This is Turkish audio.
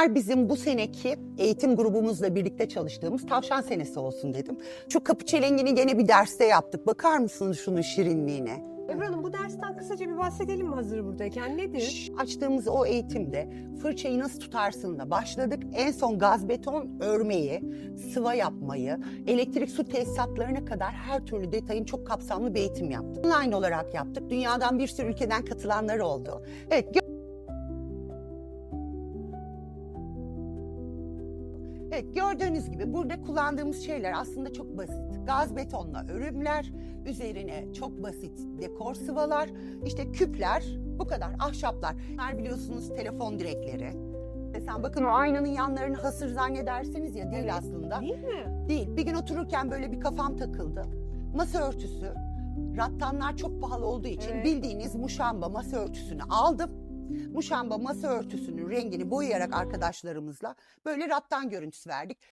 Bunlar bizim bu seneki eğitim grubumuzla birlikte çalıştığımız tavşan senesi olsun dedim. Şu kapı çelengini gene bir derste yaptık. Bakar mısınız şunun şirinliğine? Ebru Hanım bu dersten kısaca bir bahsedelim mi hazır buradayken? Nedir? Şş, Açtığımız o eğitimde fırçayı nasıl tutarsınla başladık. En son gaz beton örmeyi, sıva yapmayı, elektrik su tesisatlarına kadar her türlü detayın çok kapsamlı bir eğitim yaptık. Online olarak yaptık. Dünyadan bir sürü ülkeden katılanlar oldu. Evet, Evet gördüğünüz gibi burada kullandığımız şeyler aslında çok basit. Gaz betonla örümler, üzerine çok basit dekor sıvalar, işte küpler, bu kadar ahşaplar. Bunlar biliyorsunuz telefon direkleri. Mesela bakın o aynanın yanlarını hasır zannedersiniz ya değil Evet. aslında. Değil mi? Değil. Bir gün otururken böyle bir kafam takıldı. Masa örtüsü. Rattanlar çok pahalı olduğu için Evet. bildiğiniz muşamba masa örtüsünü aldım. Muşamba masa örtüsünün rengini boyayarak arkadaşlarımızla böyle rattan görüntüsü verdik.